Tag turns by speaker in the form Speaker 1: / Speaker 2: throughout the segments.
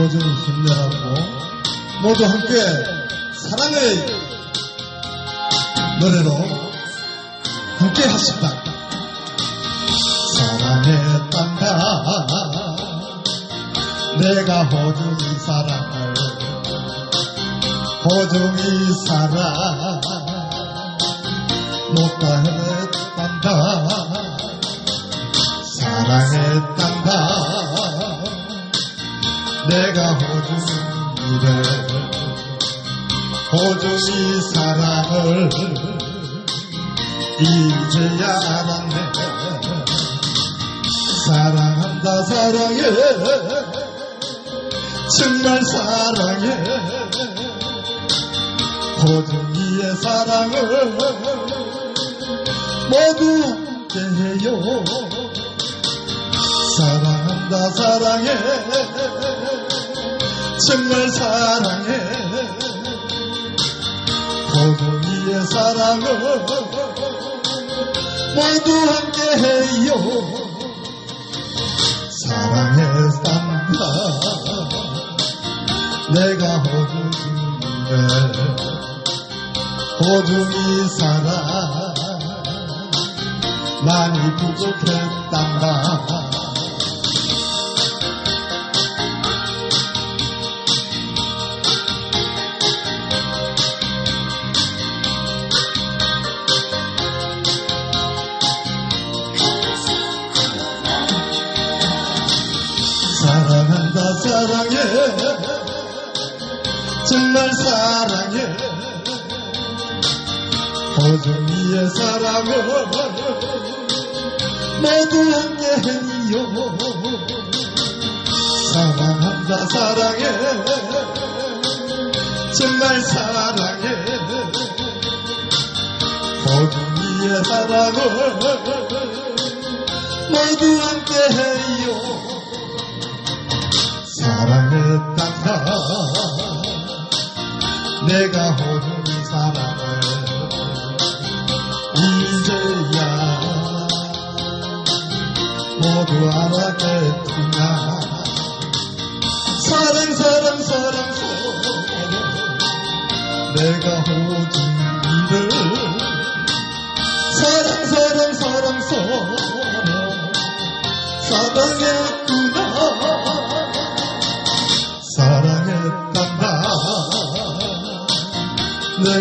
Speaker 1: 모두 힘내라고 모두 함께 사랑의 노래로 함께 합시다. 사랑했단다 내가 호중이 사랑을 호중이 사랑 못다 했단다 사랑했단다 내가 호중이를 호중이 사랑을 이제야 알았네. 사랑한다 사랑해. 정말 사랑해. 호중이의 사랑을 모두 함께해요. 사랑한다 사랑해 정말 사랑해. 호중이의 사랑을 모두 함께 해요. 사랑했단다. 내가 호중이를 호중이 사랑 많이 부족했 사랑해. 정말 사랑해. 호중이의 사랑을 모두 함께해요. 사랑한다 사랑해. 정말 사랑해. 호중이의 사랑을 모두 함께해요 사랑했단다. 내가 호중이 사랑을 이제야 모두 알아겠구나. 사랑 사랑 사랑 사랑 내가 호중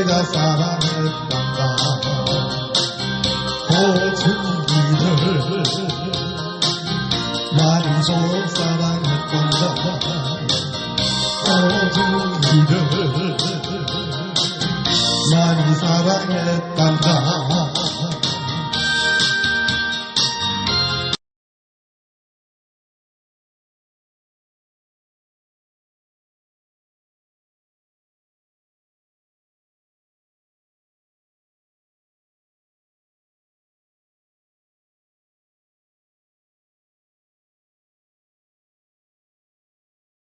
Speaker 1: 내가 사랑했단다. 호중이를 많이 좀 사랑했단다. 호중이를 많이 사랑했단다